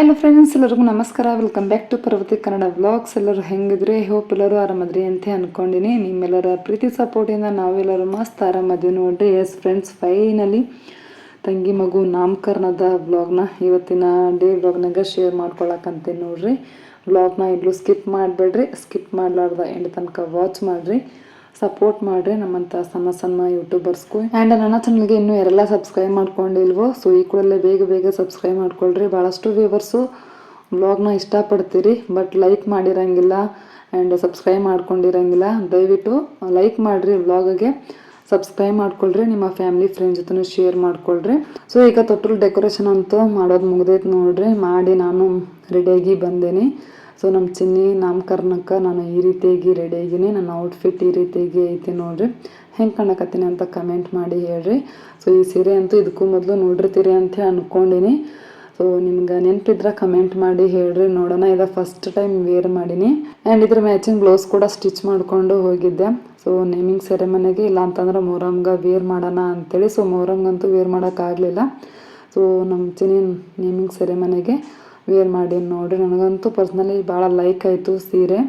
Hello friends ಎಲ್ಲರಿಗೂ ನಮಸ್ಕಾರ. Welcome back to Parvathi Kannada vlogs ಎಲ್ಲರೂ ಹೆಂಗಿದ್ರೆ? ಹೋಪ್ ಎಲ್ಲರೂ ಆರಾಮದ್ರಿ ಅಂತ ಅನ್ಕೊಂಡಿನಿ. ನಿಮ್ಮೆಲ್ಲರ ಪ್ರೀತಿ ಸಪೋರ್ಟಿಂದ ನಾವೆಲ್ಲರೂ ಮಸ್ತ್ ಆರಾಮದ್ವಿ ನೋಡ್ರಿ. ಎಸ್ ಫ್ರೆಂಡ್ಸ್ ಫೈನಲಿ ತಂಗಿ ಮಗು ನಾಮಕರಣದ ವ್ಲಾಗ್ನ ಇವತ್ತಿನ ಡೇ ವ್ಲಾಗ್ನಾಗ ಶೇರ್ ಮಾಡ್ಕೊಳಕಂತೀನಿ ನೋಡ್ರಿ. ವ್ಲಾಗ್ನ ಎಲ್ಲೂ ಸ್ಕಿಪ್ ಮಾಡಬೇಡ್ರಿ. ಸ್ಕಿಪ್ ಮಾಡಲಾರ್ದ ಎಂಡ್ ತನಕ ವಾಚ್ ಮಾಡಿರಿ. ಸಪೋರ್ಟ್ ಮಾಡಿರಿ ನಮ್ಮಂಥ ಸಣ್ಣ ಸಣ್ಣ ಯೂಟ್ಯೂಬರ್ಸ್ಗೂ ಆ್ಯಂಡ್ ನನ್ನ ಚಾನಲ್ಗೆ ಇನ್ನೂ ಯಾರೆಲ್ಲ ಸಬ್ಸ್ಕ್ರೈಬ್ ಮಾಡ್ಕೊಂಡಿಲ್ವೋ ಸೊ ಈ ಕೂಡಲೇ ಬೇಗ ಬೇಗ ಸಬ್ಸ್ಕ್ರೈಬ್ ಮಾಡ್ಕೊಳ್ರಿ. ಭಾಳಷ್ಟು ವ್ಯೂವರ್ಸು ಬ್ಲಾಗ್ನ ಇಷ್ಟಪಡ್ತೀರಿ ಬಟ್ ಲೈಕ್ ಮಾಡಿರಂಗಿಲ್ಲ ಆ್ಯಂಡ್ ಸಬ್ಸ್ಕ್ರೈಬ್ ಮಾಡ್ಕೊಂಡಿರಂಗಿಲ್ಲ, ದಯವಿಟ್ಟು ಲೈಕ್ ಮಾಡಿರಿ ವ್ಲಾಗಗೆ ಸಬ್ಸ್ಕ್ರೈಬ್ ಮಾಡ್ಕೊಳ್ರಿ, ನಿಮ್ಮ ಫ್ಯಾಮಿಲಿ ಫ್ರೆಂಡ್ಸ್ ಜೊತೆ ಶೇರ್ ಮಾಡ್ಕೊಳ್ರಿ. ಸೊ ಈಗ ತೊಟ್ಟಲು ಡೆಕೋರೇಷನ್ ಅಂತೂ ಮಾಡೋದು ಮುಗ್ದೈತೆ ನೋಡ್ರಿ. ಮಾಡಿ ನಾನು ರೆಡಿಯಾಗಿ ಬಂದೇನಿ. ಸೊ ನಮ್ಮ ಚಿನ್ನಿ ನಾಮಕರಣಕ್ಕೆ ನಾನು ಈ ರೀತಿಯಾಗಿ ರೆಡಿ ಆಗಿನಿ ನನ್ನ ಔಟ್ಫಿಟ್ ಈ ರೀತಿಯಾಗಿ ಐತಿ ನೋಡ್ರಿ. ಹೆಂಗೆ ಕಾಣಕತ್ತೀನಿ ಅಂತ ಕಮೆಂಟ್ ಮಾಡಿ ಹೇಳ್ರಿ. ಸೊ ಈ ಸೀರೆ ಅಂತೂ ಇದಕ್ಕೂ ಮೊದಲು ನೋಡಿರ್ತೀರಿ ಅಂತ ಅಂದ್ಕೊಂಡಿನಿ ಸೊ ನಿಮ್ಗೆ ನೆನಪಿದ್ರೆ ಕಮೆಂಟ್ ಮಾಡಿ ಹೇಳ್ರಿ. ನೋಡೋಣ, ಇದು ಫಸ್ಟ್ ಟೈಮ್ ವೇರ್ ಮಾಡೀನಿ. ಆ್ಯಂಡ್ ಇದ್ರ ಮ್ಯಾಚಿಂಗ್ ಬ್ಲೌಸ್ ಕೂಡ ಸ್ಟಿಚ್ ಮಾಡಿಕೊಂಡು ಹೋಗಿದ್ದೆ. ಸೊ ನೇಮಿಂಗ್ ಸೆರೆಮನೆಗೆ ಇಲ್ಲ ಅಂತಂದ್ರೆ ಮೊಹರಮ್ಗೆ ವೇರ್ ಮಾಡೋಣ ಅಂತೇಳಿ. ಸೊ ಮೊಹರಮ್ಗಂತೂ ವೇರ್ ಮಾಡೋಕ್ಕಾಗಲಿಲ್ಲ ಸೊ ನಮ್ಮ ಚಿನ್ನಿ ನೇಮಿಂಗ್ ಸೆರೆಮನೆಗೆ ವೇರ್ ಮಾಡಿ ನೋಡಿ ನನಗಂತೂ ಪರ್ಸ್ನಲಿ ಭಾಳ ಲೈಕ್ ಆಯಿತು ಸೀರೆ.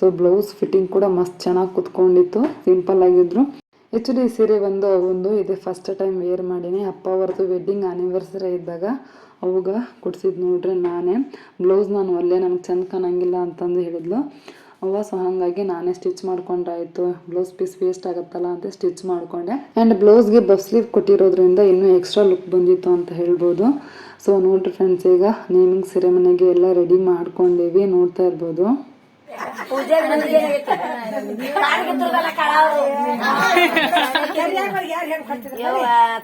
ಸೊ ಬ್ಲೌಸ್ ಫಿಟ್ಟಿಂಗ್ ಕೂಡ ಮಸ್ತ್ ಚೆನ್ನಾಗಿ ಕುತ್ಕೊಂಡಿತ್ತು. ಸಿಂಪಲ್ ಆಗಿದ್ರು. ಆ್ಯಕ್ಚುಲಿ ಈ ಸೀರೆ ಬಂದು ಒಂದು ಇದೆ. ಫಸ್ಟ್ ಟೈಮ್ ವೇರ್ ಮಾಡೀನಿ. ಅಪ್ಪ ಅವ್ರದ್ದು ವೆಡ್ಡಿಂಗ್ ಆ್ಯನಿವರ್ಸರಿ ಇದ್ದಾಗ ಅವಾಗ ಕೊಡ್ಸಿದ್ದು ನೋಡ್ರಿ ನಾನೇ. ಬ್ಲೌಸ್ ನಾನು ಅಲ್ಲೇ ನನಗೆ ಚೆಂದ ಕಾಣಂಗಿಲ್ಲ ಅಂತಂದು ಹೇಳಿದ್ಲು. ಅವ್ವ ಸೊ ಹಾಗಾಗಿ ನಾನೇ ಸ್ಟಿಚ್ ಮಾಡ್ಕೊಂಡ್ರಾಯ್ತು ಬ್ಲೌಸ್ ಪೀಸ್ ವೇಸ್ಟ್ ಆಗುತ್ತಲ್ಲ ಅಂತ ಸ್ಟಿಚ್ ಮಾಡಿಕೊಂಡೆ. ಆ್ಯಂಡ್ ಬ್ಲೌಸ್ಗೆ ಬಫ್ ಸ್ಲೀವ್ ಕೊಟ್ಟಿರೋದ್ರಿಂದ ಇನ್ನೂ ಎಕ್ಸ್ಟ್ರಾ ಲುಕ್ ಬಂದಿತ್ತು ಅಂತ ಹೇಳ್ಬೋದು. ಸೊ ನೋಡ್ರಿ ಫ್ರೆಂಡ್ಸ್ ಈಗ ನೇಮಿಂಗ್ ಸೆರೆಮನೆಗೆ ಎಲ್ಲ ರೆಡಿ ಮಾಡ್ಕೊಂಡೇವಿ. ನೋಡ್ತಾ ಇರ್ಬೋದು.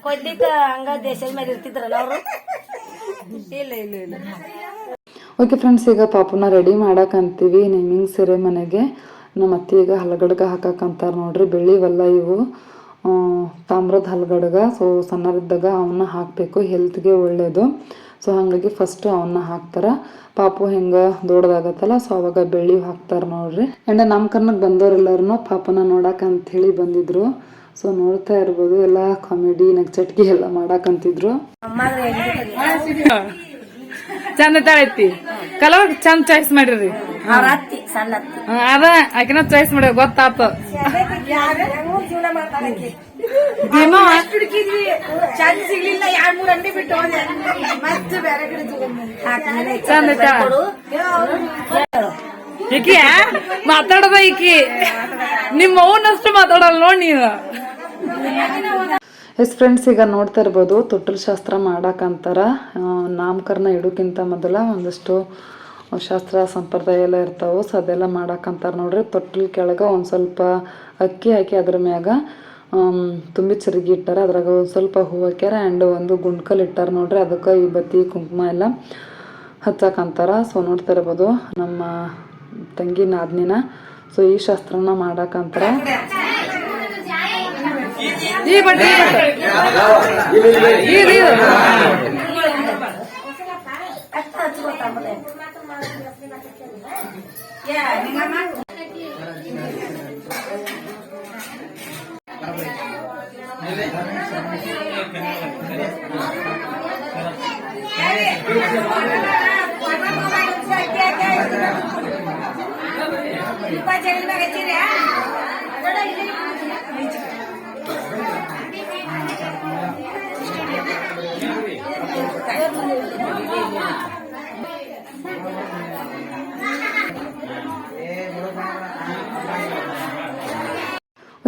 ಕೊಡ್ಲಿಕ್ಕ ಹಂಗ ದೇಶದ ಮೇಲೆ ಇರ್ತಿದ್ರಲ್ಲ ಅವರು? ಇಲ್ಲ ಇಲ್ಲ ಇಲ್ಲ. ಓಕೆ ಫ್ರೆಂಡ್ಸ್ ಈಗ ಪಾಪುನ ರೆಡಿ ಮಾಡಕ್ಕಂತೀವಿ ನೇಮಿಂಗ್ ಸೆರೆಮನೆಗೆ ನಮ್ಮ ಅತ್ತೆ ಈಗ ಹಲಗಡ್ಗ ಹಾಕಕ್ಕಂತಾರೆ ನೋಡ್ರಿ ಬೆಳ್ಳಿವಲ್ಲ ಇವು. ತಾಮ್ರದ ಹಲಗಡ್ಗ ಸೊ ಸಣ್ಣರಿದ್ದಾಗ ಅವನ್ನ ಹಾಕಬೇಕು ಹೆಲ್ತ್ಗೆ ಒಳ್ಳೆಯದು ಸೊ ಹಾಗಾಗಿ ಫಸ್ಟ್ ಅವನ್ನ ಹಾಕ್ತಾರೆ. ಪಾಪು ಹೆಂಗೆ ದೊಡ್ಡದಾಗತ್ತಲ್ಲ ಸೊ ಅವಾಗ ಬೆಳ್ಳಿ ಹಾಕ್ತಾರೆ ನೋಡ್ರಿ. ಆ್ಯಂಡ್ ನಾಮಕರಣಕ್ಕೆ ಬಂದವರೆಲ್ಲರೂ ಪಾಪನ ನೋಡಕ್ಕೆ ಹೇಳಿ ಬಂದಿದ್ರು. ಸೊ ನೋಡ್ತಾ ಇರ್ಬೋದು, ಎಲ್ಲ ಕಾಮಿಡಿ ನಗ್ಚಟ್ಗಿ ಎಲ್ಲ ಮಾಡಕ್ಕಂತಿದ್ರು ಚಂದ ಕಲರ್ ಚಂದ ಚಾಯ್ಸ್ ಮಾಡಿರಿ. ಅವ್ರ ಅತ್ತಿ ಸಣ್ಣ ಅತ್ತಿ. ಹ್ಮ್, ಅದ ಆಕಿನ ಚಾಯ್ಸ್ ಮಾಡಿ ಗೊತ್ತಾತ. ಜೀವನ ಭೀಮ ಹುಡುಕಿದ್ವಿ. ಚಂದ ಸಿಗ್ಲಿಲ್ಲ ಎರಡ್ ಮೂರ್ ಅಂಗಡಿ ಬಿಟ್ಟು ಹೋದೆ. ಮತ್ತೆ ಬೇರೆ ಕಡೆ ಈಕಿ ಮಾತಾಡದ ಈಕಿ. ನಿಮ್ಮ ಅವನಷ್ಟು ಮಾತಾಡಲ್ಲ ನೋಡ್ ನೀನು. ಎಸ್ ಫ್ರೆಂಡ್ಸ್ ಈಗ ನೋಡ್ತಾ ಇರ್ಬೋದು, ತೊಟ್ಟಲ್ ಶಾಸ್ತ್ರ ಮಾಡಕ್ಕಂತಾರ ನಾಮಕರಣ ಇಡೋಕ್ಕಿಂತ ಮೊದಲ ಒಂದಷ್ಟು ಶಾಸ್ತ್ರ ಸಂಪ್ರದಾಯ ಎಲ್ಲ ಇರ್ತಾವೆ, ಸೊ ಅದೆಲ್ಲ ಮಾಡೋಕ್ಕಂತಾರೆ ನೋಡ್ರಿ. ತೊಟ್ಟಲ್ ಕೆಳಗೆ ಒಂದು ಸ್ವಲ್ಪ ಅಕ್ಕಿ ಹಾಕಿ ಅದ್ರ ಮ್ಯಾಗ ತುಂಬಿ ಚಿರಗಿ ಇಟ್ಟಾರ. ಅದ್ರಾಗ ಒಂದು ಸ್ವಲ್ಪ ಹೂವು ಹಾಕ್ಯಾರ. ಆ್ಯಂಡ್ ಒಂದು ಗುಂಡ್ಕಲ್ ಇಟ್ಟಾರ ನೋಡ್ರಿ. ಅದಕ್ಕೆ ಈ ಬತ್ತಿ ಕುಂಕುಮ ಎಲ್ಲ ಹಚ್ಚಕ್ಕಂತಾರ ಸೊ ನೋಡ್ತಾ ಇರ್ಬೋದು, ನಮ್ಮ ತಂಗಿ ನಾದ್ನಿನ. ಸೊ ಈ ಶಾಸ್ತ್ರನ ಮಾಡಕ್ಕಂತಾರ ಈ ಬಡ್ಡಿ ಅಷ್ಟ ಹಚ್ಕೊತಾಂಬಲೆ.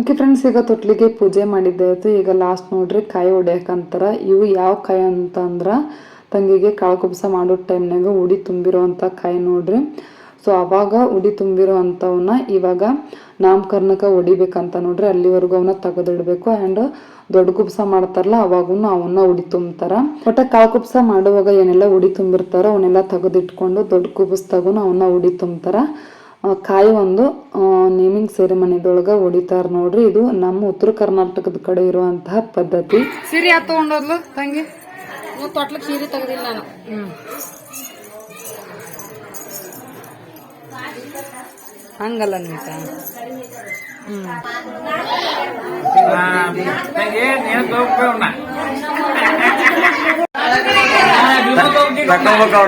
ಓಕೆ ಫ್ರೆಂಡ್ಸ್ ಈಗ ತೊಟ್ಲಿಗೆ ಪೂಜೆ ಮಾಡಿದ್ದಾಯ್ತು. ಈಗ ಲಾಸ್ಟ್ ನೋಡ್ರಿ, ಕಾಯಿ ಹೊಡ್ಯಾಕಂತಾರ ಇವು ಯಾವ ಕಾಯಿ ಅಂತ ಅಂದ್ರ ತಂಗಿಗೆ ಕಾಳು ಕುಬ್ಸ ಮಾಡೋ ಟೈಮ್ನಾಗ ಉಡಿ ತುಂಬಿರೋವಂಥ ಕಾಯಿ ನೋಡ್ರಿ. ಸೊ ಅವಾಗ ಉಡಿ ತುಂಬಿರೋ ಅಂಥವನ್ನ ಇವಾಗ ನಾಮಕರಣಕ್ಕೆ ಹೊಡಿಬೇಕಂತ ನೋಡ್ರಿ. ಅಲ್ಲಿವರೆಗೂ ಅವನ್ನ ತೆಗೆದಿಡ್ಬೇಕು. ಆ್ಯಂಡ್ ದೊಡ್ಡ ಕುಬ್ಸ ಮಾಡ್ತಾರಲ್ಲ ಅವಾಗೂ ಅವನ್ನ ಉಡಿ ತುಂಬ್ತಾರ. ಒಟ್ಟ ಕಾಳು ಕುಬ್ಸ ಮಾಡುವಾಗ ಏನೆಲ್ಲ ಉಡಿ ತುಂಬಿರ್ತಾರೋ ಅವನ್ನೆಲ್ಲ ತೆಗೆದಿಟ್ಕೊಂಡು ದೊಡ್ಡ ಕುಬಸ್ದಾಗೂ ಅವನ್ನ ಉಡಿ ತುಂಬ್ತಾರ. ಕಾಯಿ ಒಂದು ನೇಮಿಂಗ್ ಸೆರೆಮನಿದೊಳಗೆ ಹೊಡಿತಾರ ನೋಡ್ರಿ. ಇದು ನಮ್ಮ ಉತ್ತರ ಕರ್ನಾಟಕದ ಕಡೆ ಇರುವಂತಹ ಪದ್ಧತಿ. ಸೀರೆ ಯಾತ್ ತಗೊಂಡೋದ್ಲು ತಂಗಿ? ತೊಟ್ಲಕ್ಕೆ ಸೀರೆ ತೆಗೆದಿಲ್ಲ ನಾನು. ಹಂಗಲ್ಲ ನೀತ ತಕ್ಕೋಬೇಕು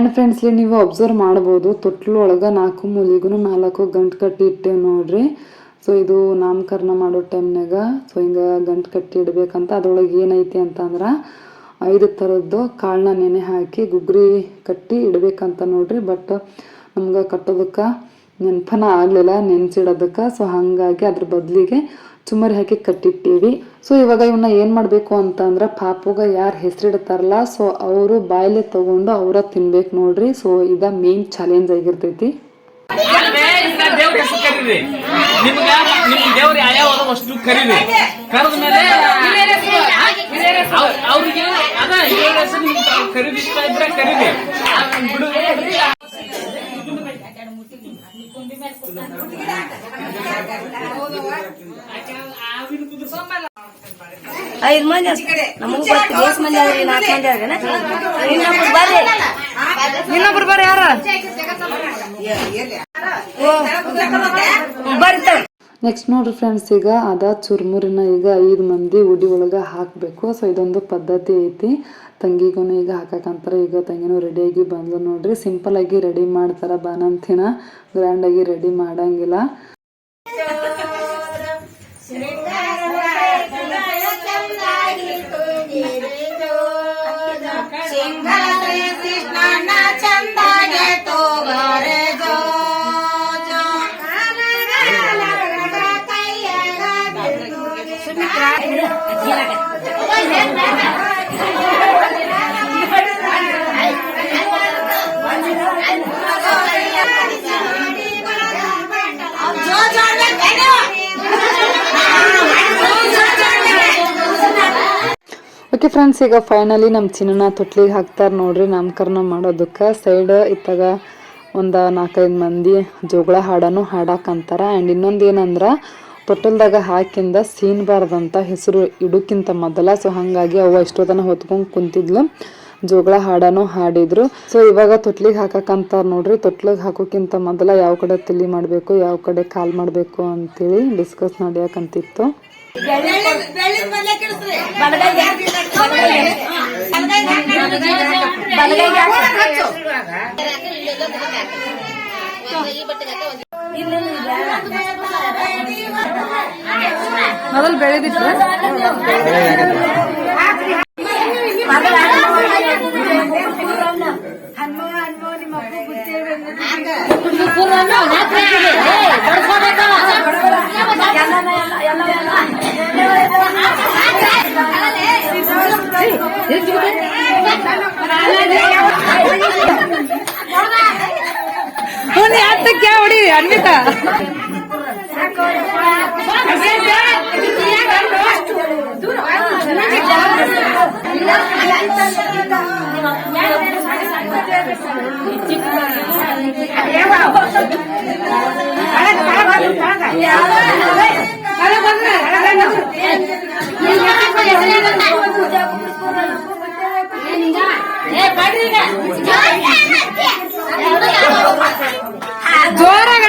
ಆ್ಯಂಡ್ ಫ್ರೆಂಡ್ಸ್ಲಿ ನೀವು ಅಬ್ಸರ್ವ್ ಮಾಡ್ಬೋದು. ತೊಟ್ಲು ಒಳಗೆ ನಾಲ್ಕು ಮೂಲಿಗೂ ನಾಲ್ಕು ಗಂಟು ಕಟ್ಟಿ ಇಟ್ಟೇವೆ ನೋಡ್ರಿ. ಸೊ ಇದು ನಾಮಕರಣ ಮಾಡೋ ಟೈಮ್ನಾಗ ಸೊ ಹಿಂಗೆ ಗಂಟು ಕಟ್ಟಿ ಇಡಬೇಕಂತ ಅದ್ರೊಳಗೆ ಏನೈತಿ ಅಂತಂದ್ರೆ ಐದು ಥರದ್ದು ಕಾಳನ್ನ ನೆನೆ ಹಾಕಿ ಗುಗ್ರಿ ಕಟ್ಟಿ ಇಡಬೇಕಂತ ನೋಡ್ರಿ. ಬಟ್ ನಮ್ಗೆ ಕಟ್ಟೋದಕ್ಕೆ ನೆನಪನ ಆಗಲಿಲ್ಲ, ನೆನೆಸಿಡೋದಕ್ಕೆ. ಸೊ ಹಾಗಾಗಿ ಅದ್ರ ಬದಲಿಗೆ ಚುಮ್ಮರಿ ಹಾಕಿ ಕಟ್ಟಿಟ್ಟೀವಿ. ಸೊ ಇವಾಗ ಇವನ್ನ ಏನು ಮಾಡಬೇಕು ಅಂತಂದ್ರೆ ಪಾಪುಗ ಯಾರು ಹೆಸರಿಡ್ತಾರಲ್ಲ ಸೊ ಅವರು ಬಾಯಲ್ಲೇ ತಗೊಂಡು ಅವರ ತಿನ್ಬೇಕು ನೋಡ್ರಿ. ಸೊ ಇದ ಮೇನ್ ಚಾಲೆಂಜ್ ಆಗಿರ್ತೈತಿ. ದೇವ್ರ ಹೆಸರು ಕರೀರಿ ನಿಮ್ಗ ನಿಮ್ ದೇವ್ರ ಯಾವ ಅಷ್ಟು ಕರೀರಿ ಕರೆದ ಮೇಲೆ ಅವ್ರ್- ಅವ್ರಿಗೆ ಅದ ದೇವ್ರ ಹೆಸರು ನಿಮ್ಗೆ ಕರೀರಿ ಇಷ್ಟ ಇದ್ರೆ ಕರೀರಿ ಆ, ಬಿಡು ಐದ್ ಮಂದಿ ನಮಗೂ ಗೊತ್ತು ಎಷ್ಟ್ ಮಂದಿ ಆದ್ರೆ ನಾಲ್ಕು ಮಂದಿ ಆದ್ರೆ ಇನ್ನೊಬ್ರು ಬರ್ರಿ. ಇನ್ನೊಬ್ರು ಬರ್ರಿ ಯಾರ? ಬರ್ತಾರೆ. ನೆಕ್ಸ್ಟ್ ನೋಡ್ರಿ ಫ್ರೆಂಡ್ಸ್ ಈಗ ಅದ ಚುರ್ಮುರಿನ ಈಗ ಐದು ಮಂದಿ ಉಡಿ ಒಳಗೆ ಹಾಕಬೇಕು. ಸೊ ಇದೊಂದು ಪದ್ಧತಿ ಐತಿ. ತಂಗಿಗೂ ಈಗ ಹಾಕಕ್ಕಂತಾರೆ ಈಗ ತಂಗಿನೂ ರೆಡಿಯಾಗಿ ಬಂದ್ಲು ನೋಡ್ರಿ. ಸಿಂಪಲ್ ಆಗಿ ರೆಡಿ ಮಾಡ್ತಾರ ಬಾನಂತಿನ ಗ್ರ್ಯಾಂಡಾಗಿ ರೆಡಿ ಮಾಡಂಗಿಲ್ಲ. ಓಕೆ ಫ್ರೆಂಡ್ಸ್ ಈಗ ಫೈನಲಿ ನಮ್ಮ ಚಿನ್ನನ ತೊಟ್ಲಿಗೆ ಹಾಕ್ತಾರೆ ನೋಡ್ರಿ, ನಾಮಕರಣ ಮಾಡೋದಕ್ಕೆ. ಸೈಡ್ ಇತ್ತಾಗ ಒಂದು ನಾಲ್ಕೈದು ಮಂದಿ ಜೋಗಳ ಹಾಡನು ಹಾಡಾಕಂತಾರೆ. ಆ್ಯಂಡ್ ಇನ್ನೊಂದು ಏನಂದ್ರೆ, ತೊಟ್ಟಲ್ದಾಗ ಹಾಕಿಂದ ಸೀನ್ಬಾರ್ದಂತ ಹೆಸರು ಇಡೋಕ್ಕಿಂತ ಮೊದಲ. ಸೊ ಹಾಗಾಗಿ ಅವು ಎಷ್ಟೊತ್ತನ ಹೊತ್ಕೊಂಡು ಕುಂತಿದ್ಲು. ಜೋಗಳ ಹಾಡನು ಹಾಡಿದ್ರು. ಸೊ ಇವಾಗ ತೊಟ್ಲಿಗೆ ಹಾಕಕ್ಕಂತಾರ ನೋಡ್ರಿ. ತೊಟ್ಲಿಗೆ ಹಾಕೋಕ್ಕಿಂತ ಮೊದಲ ಯಾವ ಕಡೆ ತಲಿ ಮಾಡಬೇಕು, ಯಾವ ಕಡೆ ಕಾಲ್ ಮಾಡಬೇಕು ಅಂತೇಳಿ ಡಿಸ್ಕಸ್ ನಡೆಯಕಂತಿತ್ತು ಮೊದಲು ಬೆಳೆದಿಟ್ರ ಒಂದು ಹತ್ತಕ್ಕೆ ಹೊಡಿ ಅನ್ವಿತಾ. ಜೋರಾಗಿ ಅನ್ಬೇಕು ಭೀಮವ್ವ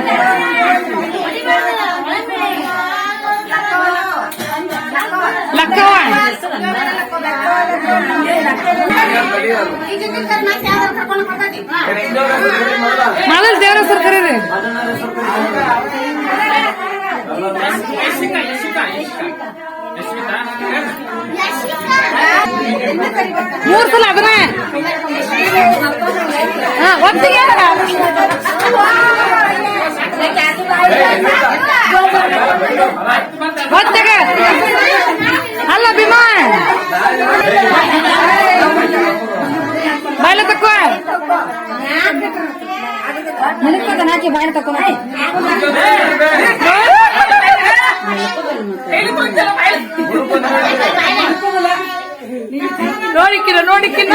Yeah! ಮೊದಲು ದೇವ್ರ ಹೆಸರು ಕರೀರಿ ಯಶಿಕಾ ಯಶಿಕಾ ಯಶಿಕಾ ಯಶಿಕಾ ಮೂರ್ ಸಲ ಅದನ್ನ ಹಾ ಒತ್ತಿಗೆ ಒತ್ತಿಗೆ ಅಲ್ಲ ಭೀಮಾ ಬಾಯ್ಲ ತಕ್ಕೋ ನಾಚಿ ಬಾಯ್ಲ ತಕ್ಕೋ ನೋಡಿಕ್ಕಿನ ನೋಡಿಕ್ಕಿನ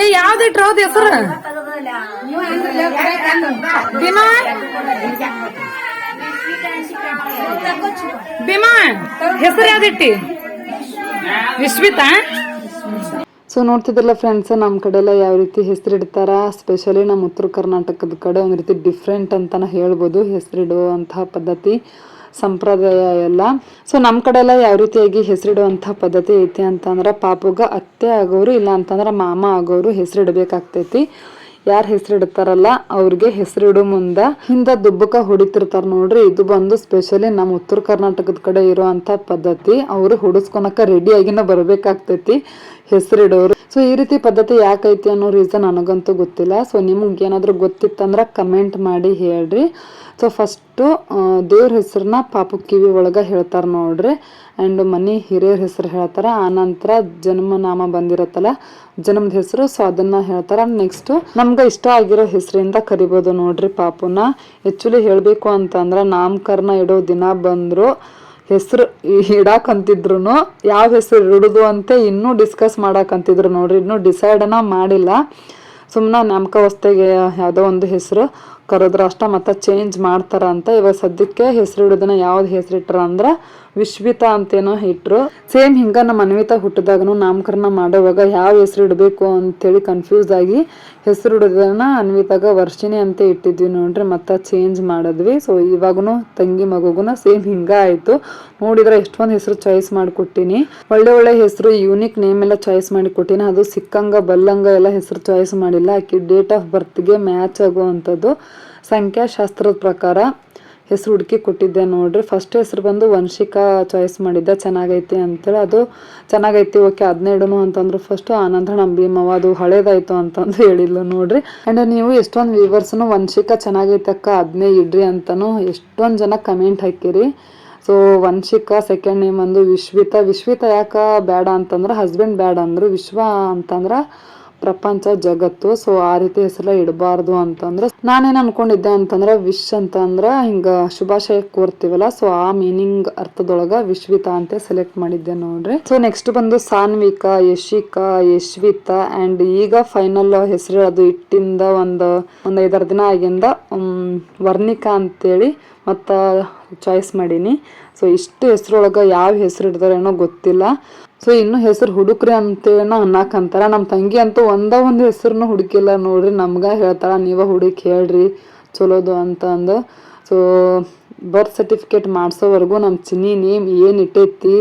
ಏ ಯಾವ್ದಿಟ್ರ ಹೌದ್ ಹೆಸರು? ಭೀಮಾ? ಭೀಮಾ, ಹೆಸರು ಯಾವ್ದಿಟ್ಟಿ? ವಿಶ್ವಿತಾ? ಸೊ ನೋಡ್ತಿದ್ರಲ್ಲ ಫ್ರೆಂಡ್ಸ್ ನಮ್ಮ ಕಡೆ ಎಲ್ಲ ಯಾವ ರೀತಿ ಹೆಸರಿಡ್ತಾರ ಸ್ಪೆಷಲಿ ನಮ್ಮ ಉತ್ತರ ಕರ್ನಾಟಕದ ಕಡೆ ಒಂದು ರೀತಿ ಡಿಫ್ರೆಂಟ್ ಅಂತಾನೆ ಹೇಳ್ಬೋದು ಹೆಸರಿಡುವಂತಹ ಪದ್ಧತಿ. ಸಂಪ್ರದಾಯ ಎಲ್ಲ ಸೊ ನಮ್ಮ ಕಡೆ ಎಲ್ಲ ಯಾವ ರೀತಿಯಾಗಿ ಹೆಸರಿಡುವಂಥ ಪದ್ಧತಿ ಐತಿ ಅಂತಂದ್ರೆ, ಪಾಪುಗ ಅತ್ತೆ ಆಗೋರು ಇಲ್ಲ ಅಂತಂದ್ರೆ, ಮಾಮ ಆಗೋರು ಹೆಸರಿಡ್ಬೇಕಾಗ್ತೈತಿ. ಯಾರು ಹೆಸರಿಡ್ತಾರಲ್ಲ, ಅವ್ರಿಗೆ ಹೆಸರಿಡು ಮುಂದೆ. ಹಿಂದೆ ದುಬ್ಬಕ ಹೊಡಿತಿರ್ತಾರೆ ನೋಡ್ರಿ, ಇದು ಬಂದು ಸ್ಪೆಷಲಿ ನಮ್ಮ ಉತ್ತರ ಕರ್ನಾಟಕದ ಕಡೆ ಇರುವಂತ ಪದ್ಧತಿ. ಅವರು ಹುಡುಸ್ಕೊಳಕ್ಕೆ ರೆಡಿ ಆಗಿನ ಬರ್ಬೇಕಾಗ್ತೈತಿ. ಹೆಸರಿಡೋರು. ಸೊ ಈ ರೀತಿ ಪದ್ಧತಿ ಯಾಕೈತಿ ಅನ್ನೋ ರೀಸನ್ ನನಗಂತೂ ಗೊತ್ತಿಲ್ಲ. ಸೊ ನಿಮ್ಗೆ ಏನಾದರೂ ಗೊತ್ತಿತ್ತಂದ್ರೆ ಕಮೆಂಟ್ ಮಾಡಿ ಹೇಳ್ರಿ. ಸೊ ಫಸ್ಟು ದೇವ್ರ ಹೆಸರನ್ನ ಪಾಪು ಕಿವಿ ಒಳಗೆ ಹೇಳ್ತಾರೆ ನೋಡ್ರಿ. ಆ್ಯಂಡ್ ಮನೆ ಹಿರಿಯರ ಹೆಸರು ಹೇಳ್ತಾರ. ಆನಂತರ ಜನ್ಮನಾಮ ಬಂದಿರತ್ತಲ್ಲ, ಜನ್ಮದ ಹೆಸರು ಸೊ ಅದನ್ನ ಹೇಳ್ತಾರೆ. ನೆಕ್ಸ್ಟು ನಮ್ಗೆ ಇಷ್ಟ ಆಗಿರೋ ಹೆಸರಿಂದ ಕರಿಬೋದು ನೋಡ್ರಿ ಪಾಪುನ. ಆ್ಯಕ್ಚುಲಿ ಹೇಳಬೇಕು ಅಂತಂದ್ರೆ ನಾಮಕರಣ ಇಡೋ ದಿನ ಬಂದ್ರು. ಹೆಸರು ಇಡಾಕಂತಿದ್ರು ಯಾವ ಹೆಸರು ಇಡುದು ಅಂತ ಇನ್ನೂ ಡಿಸ್ಕಸ್ ಮಾಡಾಕಂತಿದ್ರು ನೋಡ್ರಿ, ಇನ್ನೂ ಡಿಸೈಡನ ಮಾಡಿಲ್ಲ. ಸುಮ್ಮನೆ ನಾಮಕ ಹೊಸ್ತಿಗೆ ಯಾವುದೋ ಒಂದು ಹೆಸರು ಕರೆದ್ರ ಅಷ್ಟ ಮತ್ತೆ ಚೇಂಜ್ ಮಾಡ್ತಾರ ಅಂತ ಇವಾಗ ಸದ್ಯಕ್ಕೆ ಹೆಸರು ಇಡೋದನ್ನ ಯಾವ್ದು ಹೆಸರಿಟ್ರ ಅಂದ್ರ ವಿಶ್ವಿತಾ ಅಂತೇನೋ ಇಟ್ರು ಸೇಮ್ ಹಿಂಗ ನಮ್ಮ ಅನ್ವಿತಾ ಹುಟ್ಟಿದಾಗನು ನಾಮಕರಣ ಮಾಡೋವಾಗ ಯಾವ ಹೆಸರು ಇಡಬೇಕು ಅಂತೇಳಿ ಕನ್ಫ್ಯೂಸ್ ಆಗಿ ಹೆಸರು ಇಡೋದನ್ನ ಅನ್ವಿತಾಗ ವರ್ಷಿಣಿ ಅಂತ ಇಟ್ಟಿದ್ವಿ ನೋಡ್ರಿ, ಮತ್ತೆ ಚೇಂಜ್ ಮಾಡಿದ್ವಿ. ಸೊ ಇವಾಗೂ ತಂಗಿ ಮಗುಗುನ ಸೇಮ್ ಹಿಂಗ ಆಯಿತು. ನೋಡಿದ್ರೆ ಎಷ್ಟೊಂದು ಹೆಸರು ಚಾಯ್ಸ್ ಮಾಡಿಕೊಟ್ಟಿನಿ. ಒಳ್ಳೆ ಒಳ್ಳೆ ಹೆಸರು ಯೂನಿಕ್ ನೇಮ್ ಎಲ್ಲ ಚಾಯ್ಸ್ ಮಾಡಿ ಕೊಟ್ಟಿನಿ. ಅದು ಸಿಕ್ಕಂಗ, ಬಲ್ಲಂಗ ಎಲ್ಲ ಹೆಸರು ಚಾಯ್ಸ್ ಮಾಡಿಲ್ಲ. ಆಕೆ ಡೇಟ್ ಆಫ್ ಬರ್ತ್ಗೆ ಮ್ಯಾಚ್ ಆಗುವಂಥದ್ದು ಸಂಖ್ಯಾಶಾಸ್ತ್ರದ ಪ್ರಕಾರ. ಹೆಸರು ಹುಡುಕಿ ಕೊಟ್ಟಿದ್ದೆ ನೋಡ್ರಿ. ಫಸ್ಟ್ ಹೆಸರು ಬಂದು ವಂಶಿಕಾ ಚಾಯ್ಸ್ ಮಾಡಿದ್ದೆ. ಚೆನ್ನಾಗೈತಿ ಅಂತೇಳಿ. ಅದು ಚೆನ್ನಾಗೈತಿ, ಓಕೆ ಹದಿನೇಳುನು ಅಂತಂದ್ರು ಫಸ್ಟ್ ಆನಂದ ನಂಬಿಮ್ಮವ ಅದು ಹಳೇದಾಯ್ತು ಅಂತಂದು ಹೇಳಿದ್ಲು ನೋಡ್ರಿ. ಅಂಡ್ ನೀವು ಎಷ್ಟೊಂದು ವ್ಯೂವರ್ಸ್ನು ವಂಶಿಕಾ ಚೆನ್ನಾಗೈತಕ್ಕ ಅದನ್ನೇ ಇಡ್ರಿ ಅಂತಾನು ಎಷ್ಟೊಂದು ಜನ ಕಮೆಂಟ್ ಹಾಕಿರಿ. ಸೊ ವಂಶಿಕಾ ಸೆಕೆಂಡ್ ನೇಮ್ ಅಂದು ವಿಶ್ವಿತ. ವಿಶ್ವಿತ ಯಾಕ ಬೇಡ ಅಂತಂದ್ರೆ ಹಸ್ಬೆಂಡ್ ಬೇಡ ಅಂದರು. ವಿಶ್ವ ಅಂತಂದ್ರೆ ಪ್ರಪಂಚ, ಜಗತ್ತು ಸೊ ಆ ರೀತಿ ಹೆಸರೆಲ್ಲ ಇಡಬಾರ್ದು ಅಂತಂದ್ರೆ, ನಾನೇನ್ ಅನ್ಕೊಂಡಿದ್ದೆ ಅಂತಂದ್ರೆ ವಿಶ್ ಅಂತಂದ್ರ ಹಿಂಗ ಶುಭಾಶಯ ಕೋರ್ತಿವಲ್ಲ ಸೊ ಆ ಮೀನಿಂಗ್ ಅರ್ಥದೊಳಗ ವಿಶ್ವಿತಾ ಅಂತ ಸೆಲೆಕ್ಟ್ ಮಾಡಿದ್ದೆ ನೋಡ್ರಿ. ಸೊ ನೆಕ್ಸ್ಟ್ ಬಂದು ಸಾನ್ವಿಕ, ಯಶಿಕಾ, ಯಶ್ವಿತಾ ಅಂಡ್ ಈಗ ಫೈನಲ್ ಹೆಸರು ಅದು ಇಟ್ಟಿಂದ ಒಂದು, ಒಂದ್ ಐದಾರು ದಿನ ಆಗಿಂದ ವರ್ಣಿಕಾ ಅಂತೇಳಿ ಮತ್ತ ಚಾಯ್ಸ್ ಮಾಡೀನಿ. ಸೊ ಇಷ್ಟು ಹೆಸರೊಳಗ ಯಾವ ಹೆಸರು ಇಡ್ತಾರೇನೋ ಗೊತ್ತಿಲ್ಲ. ಸೊ ಇನ್ನು ಹೆಸರು ಹುಡುಕ್ರಿ ಅಂತೇನ ಅನ್ನಕಂತಾರ. ನಮ್ಮ ತಂಗಿ ಅಂತೂ ಒಂದ ಒಂದು ಹೆಸರನ್ನು ಹುಡುಕಿಲ್ಲ ನೋಡ್ರಿ, ನಮ್ಗ ಹೇಳ್ತಾಳ, ನೀವ ಹುಡುಕಿ ಹೇಳ್ರಿ, ಚಲೋದು ಅಂತ ಅಂದ. ಸೊ ಬರ್ತ್ ಸರ್ಟಿಫಿಕೇಟ್ ಮಾಡಿಸೋವರೆಗೂ ನಮ್ಮ ಚಿನ್ನಿ ನೇಮ್ ಏನು ಇಟ್ಟೈತಿ,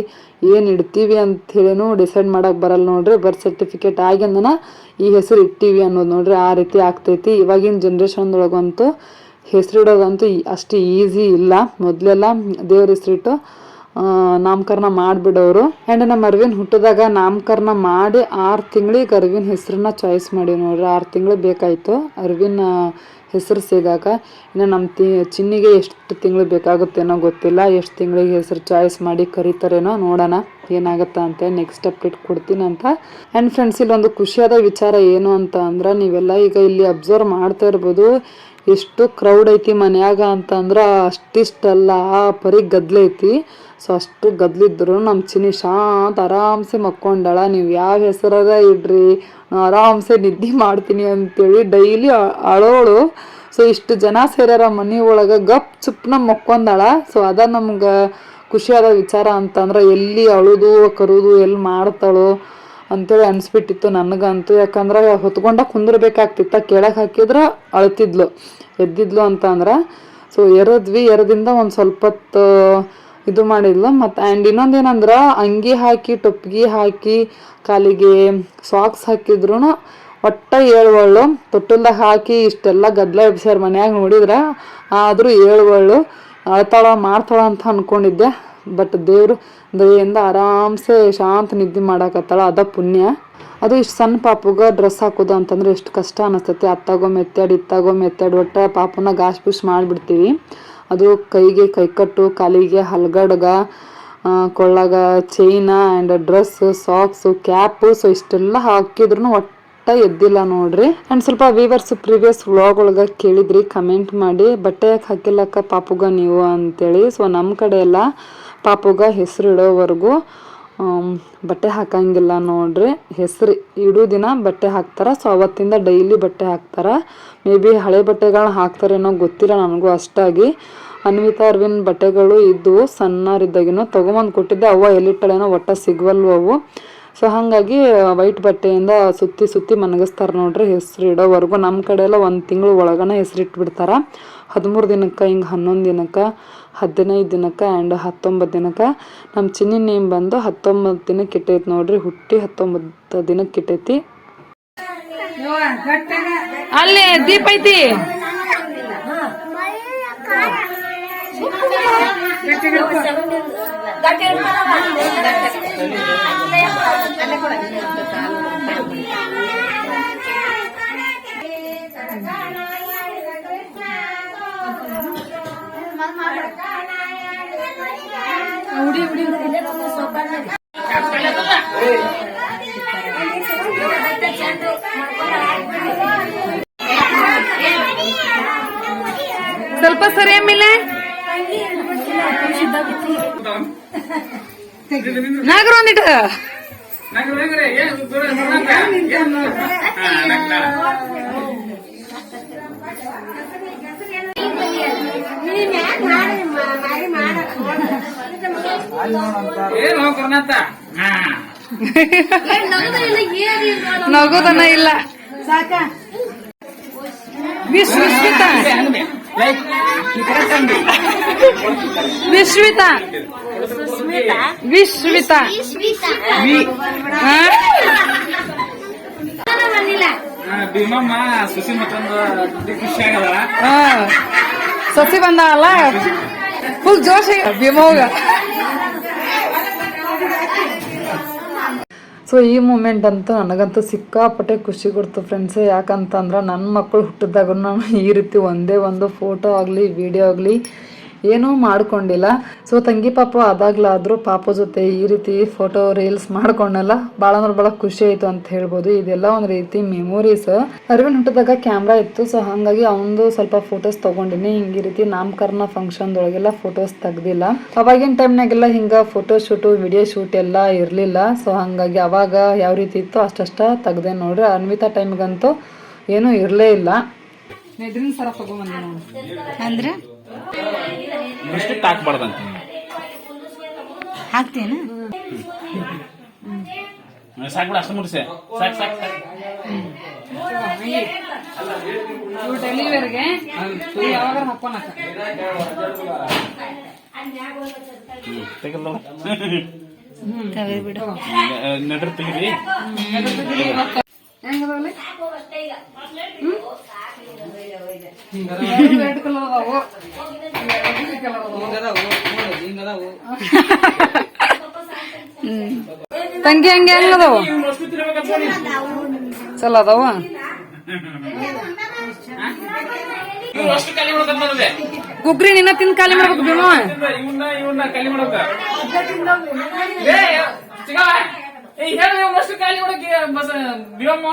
ಏನು ಇಡ್ತೀವಿ ಅಂತ ಹೇಳಿನೂ ಡಿಸೈಡ್ ಮಾಡೋಕೆ ಬರಲ್ಲ ನೋಡ್ರಿ. ಬರ್ತ್ ಸರ್ಟಿಫಿಕೇಟ್ ಆಗಿಂದನ ಈ ಹೆಸರು ಇಟ್ಟಿವಿ ಅನ್ನೋದು ನೋಡ್ರಿ, ಆ ರೀತಿ ಆಗ್ತೈತಿ. ಇವಾಗಿನ ಜನ್ರೇಷನ್ದೊಳಗಂತೂ ಹೆಸರಿಡೋದಂತೂ ಅಷ್ಟು ಈಸಿ ಇಲ್ಲ. ಮೊದಲೆಲ್ಲ ದೇವ್ರ ಹೆಸರಿಟ್ಟು ನಾಮಕರಣ ಮಾಡಿಬಿಡೋರು. ಆ್ಯಂಡ್ ನಮ್ಮ ಅರಿವಿನ ಹುಟ್ಟಿದಾಗ ನಾಮಕರಣ ಮಾಡಿ ಆರು ತಿಂಗಳಿಗೆ ಅರಿವಿನ ಹೆಸರನ್ನ ಚಾಯ್ಸ್ ಮಾಡಿ ನೋಡ್ರಿ. ಆರು ತಿಂಗಳು ಬೇಕಾಯಿತು ಅರಿವಿನ ಹೆಸರು ಸಿಗಾಕ. ಇನ್ನು ನಮ್ಮ ತಿ, ಚಿನ್ನಿಗೆ ಎಷ್ಟು ತಿಂಗಳು ಬೇಕಾಗುತ್ತೇನೋ ಗೊತ್ತಿಲ್ಲ. ಎಷ್ಟು ತಿಂಗಳಿಗೆ ಹೆಸರು ಚಾಯ್ಸ್ ಮಾಡಿ ಕರೀತಾರೇನೋ ನೋಡೋಣ. ಏನಾಗುತ್ತಾ ಅಂತ ನೆಕ್ಸ್ಟ್ ಅಪ್ಡೇಟ್ ಕೊಡ್ತೀನಿ ಅಂತ. ಆ್ಯಂಡ್ ಫ್ರೆಂಡ್ಸ್ ಇಲ್ಲೊಂದು ಖುಷಿಯಾದ ವಿಚಾರ ಏನು ಅಂತ ಅಂದ್ರೆ, ನೀವೆಲ್ಲ ಈಗ ಇಲ್ಲಿ ಅಬ್ಸರ್ವ್ ಮಾಡ್ತಾ ಇರ್ಬೋದು. ಎಷ್ಟು ಕ್ರೌಡ್ ಐತಿ ಮನ್ಯಾಗ ಅಂತಂದ್ರೆ ಅಷ್ಟಿಷ್ಟಲ್ಲ, ಆ ಪರಿ ಗದ್ಲೈತಿ. ಸೊ ಅಷ್ಟು ಗದ್ಲಿದ್ರು ನಮ್ಮ ಚಿನಿ ಶಾಂತ ಆರಾಮ್ಸೆ ಮಕ್ಕೊಂಡಳ. ನೀವು ಯಾವ ಹೆಸರಾಗ ಇಡ್ರಿ? ಆರಾಮ್ಸೆ ನಿದ್ದೆ ಮಾಡ್ತೀನಿ ಅಂತೇಳಿ ಡೈಲಿ ಅಳೋಳು. ಸೊ ಇಷ್ಟು ಜನ ಸೇರ್ಯಾರ ಮನೆ ಒಳಗೆ ಗಪ್ ಚುಪ್ನ ಮಕ್ಕೊಂದಳ ಸೊ ಅದ ನಮ್ಗೆ ಖುಷಿಯಾದ ವಿಚಾರ ಅಂತಂದ್ರೆ ಎಲ್ಲಿ ಅಳುದು, ಕರುದು ಎಲ್ಲಿ ಮಾಡ್ತಾಳೋ ಅಂತೇಳಿ ಅನ್ಸ್ಬಿಟ್ಟಿತ್ತು ನನಗಂತೂ. ಯಾಕಂದ್ರೆ ಹೊತ್ಕೊಂಡ ಕುಂದ್ರಬೇಕಾಗ್ತಿತ್ತ, ಕೆಳಗೆ ಹಾಕಿದ್ರೆ ಅಳ್ತಿದ್ಲು, ಎದ್ದಿದ್ಲು ಅಂತಂದ್ರೆ. ಸೊ ಎರದ್ವಿ, ಎರದಿಂದ ಒಂದು ಸ್ವಲ್ಪ ಹೊತ್ತು ಇದು ಮಾಡಿದ್ಲು. ಮತ್ತು ಆ್ಯಂಡ್ ಇನ್ನೊಂದು ಏನಂದ್ರೆ, ಅಂಗಿ ಹಾಕಿ ಟೊಪ್ಪಿಗೆ ಹಾಕಿ, ಕಾಲಿಗೆ ಸಾಕ್ಸ್ ಹಾಕಿದ್ರು ಒಟ್ಟ ಏಳುವಳ್ಳು. ತೊಟ್ಟಲ್ದಾಗ ಹಾಕಿ ಇಷ್ಟೆಲ್ಲ ಗದ್ಲ ಎಬ್ಸ್ಯಾರ ಮನ್ಯಾಗ ನೋಡಿದ್ರೆ, ಆದರೂ ಏಳುವಳ್ಳು. ಅಳ್ತಾಳ, ಮಾಡ್ತಾಳ ಅಂತ ಅಂದ್ಕೊಂಡಿದ್ದೆ ಬಟ್ ದೇವರು ದಯೆಯಿಂದ ಆರಾಮ್ಸೆ ಶಾಂತ ನಿದ್ದೆ ಮಾಡಾಕತ್ತಾಳ ಅದ ಪುಣ್ಯ. ಅದು ಇಷ್ಟು ಸಣ್ಣ ಪಾಪುಗೆ ಡ್ರೆಸ್ ಹಾಕೋದು ಅಂತಂದ್ರೆ ಎಷ್ಟು ಕಷ್ಟ ಅನಿಸ್ತೈತಿ. ಅತ್ತಾಗೋ ಮೆತ್ತಾಡಿ ಇತ್ತಾಗೋ ಮೆತ್ತಾಡಿ ಒಟ್ಟ ಪಾಪನ ಗಾಶ್ ಪುಷ್ ಮಾಡಿಬಿಡ್ತೀವಿ. ಅದು ಕೈಗೆ ಕೈಕಟ್ಟು, ಕಾಲಿಗೆ ಹಲ್ಗಡ್ಗ ಕೊಳ್ಳಾಗ, ಚೈನ and dress socks cap so ಇಷ್ಟೆಲ್ಲ ಹಾಕಿದ್ರು ಒಟ್ಟ ಎದ್ದಿಲ್ಲ ನೋಡ್ರಿ. ಅಂಡ್ ಸ್ವಲ್ಪ ವೀವರ್ಸ್ ಪ್ರೀವಿಯಸ್ ವ್ಲಾಗ್ ಒಳಗ ಕೇಳಿದ್ರಿ ಕಮೆಂಟ್ ಮಾಡಿ. ಬಟ್ಟೆ ಯಾಕೆ ಹಾಕಿಲ್ಲಕ್ಕ ಪಾಪುಗ ನೀವು ಅಂತೇಳಿ. ಸೊ ನಮ್ಮ ಕಡೆ ಎಲ್ಲ ಪಾಪುಗ ಹೆಸರು ಇಡೋವರೆಗೂ ಬಟ್ಟೆ ಹಾಕಂಗಿಲ್ಲ ನೋಡ್ರಿ. ಹೆಸರು ಇಡೋ ದಿನ ಬಟ್ಟೆ ಹಾಕ್ತಾರ. ಸೊ ಅವತ್ತಿಂದ ಡೈಲಿ ಬಟ್ಟೆ ಹಾಕ್ತಾರ. ಮೇ ಬಿ ಹಳೆ ಬಟ್ಟೆಗಳನ್ನ ಹಾಕ್ತಾರೇನೋ ಗೊತ್ತಿಲ್ಲ ನನಗೂ ಅಷ್ಟಾಗಿ. ಅನ್ವಿತಾ ಅರ್ವಿನ್ ಬಟ್ಟೆಗಳು ಇದ್ದವು ಸಣ್ಣರಿದ್ದಾಗಿನೋ ತೊಗೊಂಬಂದು ಕೊಟ್ಟಿದ್ದೆ. ಅವ ಎಲ್ಲಿಟ್ಟಳೇನೋ ಒಟ್ಟ ಸಿಗ್ವಲ್ವು ಅವು. ಸೊ ಹಾಗಾಗಿ ವೈಟ್ ಬಟ್ಟೆಯಿಂದ ಸುತ್ತಿ ಸುತ್ತಿ ಮನಗಿಸ್ತಾರೆ ನೋಡ್ರಿ ಹೆಸರು ಇಡೋವರೆಗೂ. ನಮ್ಮ ಕಡೆ ಎಲ್ಲ ಒಂದು ತಿಂಗಳು ಒಳಗನೆ ಹೆಸರು ಇಟ್ಬಿಡ್ತಾರ. ಹದಿಮೂರು ದಿನಕ್ಕೆ ಹಿಂಗೆ ಹನ್ನೊಂದು ದಿನಕ್ಕೆ. ಹದಿನೈದು ದಿನಕ್ಕೆ ಆ್ಯಂಡ್ ಹತ್ತೊಂಬತ್ತು ದಿನಕ್ಕೆ. ನಮ್ಮ ಚಿನ್ನಿ ನೇಮ್ ಬಂದು ಹತ್ತೊಂಬತ್ತು ದಿನಕ್ಕೆ ಇಟ್ಟೈತಿ ನೋಡ್ರಿ, ಹುಟ್ಟಿ ಹತ್ತೊಂಬತ್ತು ದಿನಕ್ಕೆ ಇಟ್ಟೈತಿ ಅಲ್ಲೇ, ದೀಪ ಐತಿ. ಸ್ವಲ್ಪ ಸರಿ ಆಮೇಲೆ? ನಾಗರ ಒಂದಿಟ್ಟು ಏನು ಕರ್ನಾಟ ಹಾ ನಗೋದನ ಇಲ್ಲ. ವಿಶ್ ವಿಶ್ವಿತ. ವಿಶ್ವಿತ. ವಿಶ್ವಿತ. ವಿ- ಹಾ? ಸುಸಿ. ಸಸಿ ಬಂದಾಳಲ್ಲ? ಫುಲ್ ಜೋಶ್ ಭೀಮವ್ಗ. ಸೊ ಈ ಮೂಮೆಂಟ್ ಅಂತೂ ನನಗಂತೂ ಸಿಕ್ಕಾಪಟ್ಟೆ ಖುಷಿ ಕೊಡ್ತು ಫ್ರೆಂಡ್ಸ್ ಯಾಕಂತಂದ್ರೆ ನನ್ನ ಮಕ್ಕಳು ಹುಟ್ಟಿದಾಗ ನಾನು ಈ ರೀತಿ ಒಂದೇ ಒಂದು ಫೋಟೋ ಆಗಲಿ ವಿಡಿಯೋ ಆಗಲಿ ಏನೂ ಮಾಡ್ಕೊಂಡಿಲ್ಲ. ಸೊ ತಂಗಿ ಪಾಪ ಅದಾಗ್ಲಾದ್ರೂ ಪಾಪ ಜೊತೆ ಈ ರೀತಿ ಫೋಟೋ ರೀಲ್ಸ್ ಮಾಡ್ಕೊಂಡಲ್ಲ. ಭಾಳ ಅಂದ್ರೆ ಭಾಳ ಖುಷಿ ಆಯಿತು ಅಂತ ಹೇಳ್ಬೋದು. ಇದೆಲ್ಲ ಒಂದು ರೀತಿ ಮೆಮೊರೀಸ್ ಅರವಿಂದ್ ಹುಟ್ಟದಾಗ ಕ್ಯಾಮ್ರಾ ಇತ್ತು. ಸೊ ಹಾಗಾಗಿ ಅವನದು ಸ್ವಲ್ಪ ಫೋಟೋಸ್ ತಗೊಂಡಿನಿ. ಹಿಂಗೆ ಈ ರೀತಿ ನಾಮಕರಣ ಫಂಕ್ಷನ್ದೊಳಗೆಲ್ಲ ಫೋಟೋಸ್ ತೆಗ್ದಿಲ್ಲ. ಅವಾಗಿನ ಟೈಮ್ನಾಗೆಲ್ಲ ಹಿಂಗೆ ಫೋಟೋ ಶೂಟು ವಿಡಿಯೋ ಶೂಟ್ ಎಲ್ಲ ಇರಲಿಲ್ಲ. ಸೊ ಹಾಗಾಗಿ ಅವಾಗ ಯಾವ ರೀತಿ ಇತ್ತು ಅಷ್ಟಷ್ಟ ತೆಗ್ದೆ ನೋಡ್ರಿ. ಅನ್ವಿತಾ ಟೈಮ್ಗಂತೂ ಏನೂ ಇರಲೇ ಇಲ್ಲ. ನೆದ್ರಿನ ಸರ ತಗೊಂಬಂದೆ ಅಂದ್ರೆ? ಇಷ್ಟು ಹಾಕ್ಬಾರ್ದಂತ. ಹಾಕ್ತೇನ? ಸಾಕ್ಬಿಡ ಅಷ್ಟು ಮುಟ್ಸೆ ಸಾಕ್ ಸಾಕ್ ಸಾಕ್. ಇವು ಡೆಲಿವರಿಗೆ ಯಾವಾಗ ಬಿಡು ನಡ್ರ ತೆಗಿರಿ ಹೆಂಗದವಲ್ಲಿ ರೆಡ್ ಕಲರ್ ಅದಾವು ತಂಗಿ ಹಂಗೆ ಹೆಂಗದಾವು ಚಲೋ ಅದಾವ? ಗುಗ್ರಿ ನಿನ್ನ ತಿಂದ್ ಖಾಲಿ ಮಾಡ್ಬೇಕು ಭೀಮ ಇವನ್ನ ಇವನ್ನ ಖಾಲಿ ಮಾಡೋಕ ಏ ಹೇಳಿ ಇವ್ನ ಮಸ್ತ್ ಖಾಲಿ ಮಾಡಕ್ಕೆ ಬಸ್ ಭೀಮಮ್ಮ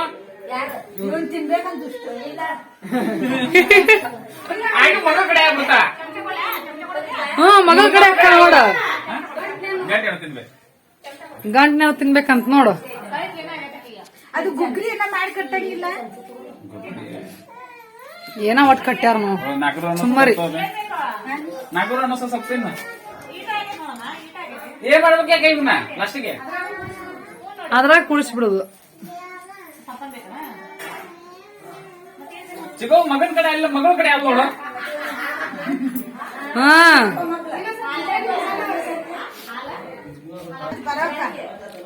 ಆಯ್ತು ಮಗ ಕಡೆ ಆಗ್ಬಿಡ್ತಾ? ಹ್ಮ್ ಮಗಳ ಕಡೆ ನೋಡ. ಗಂಟೆ ನಾವ್ ತಿನ್ಬೇಕಂತ ನೋಡು. ಅದು ಗುಗ್ರಿ ಎಲ್ಲ ಮಾಡಿ ಕಟ್ಟಂಗಿಲ್ಲ? ಏನೋ ಒಟ್ ಕಟ್ಟ್ಯಾರ ನಾವು ಸುಮ್ಮರಿ. ಅನ್ನೋ ಸ್ವಲ್ಪ ಏನ್ ಮಾಡ್ಬೇಕು ಯಾಕೆ ಇವನ್ನ ಲಾಸ್ಟಿಗೆ ಅದ್ರಾಗ ಕುಳಿಸ್ಬಿಡುದು. ಚಿಗೋ ಮಗನ ಕಡೆ ಅಲ್ಲ ಮಗಳ ಕಡೆ ಹಾ.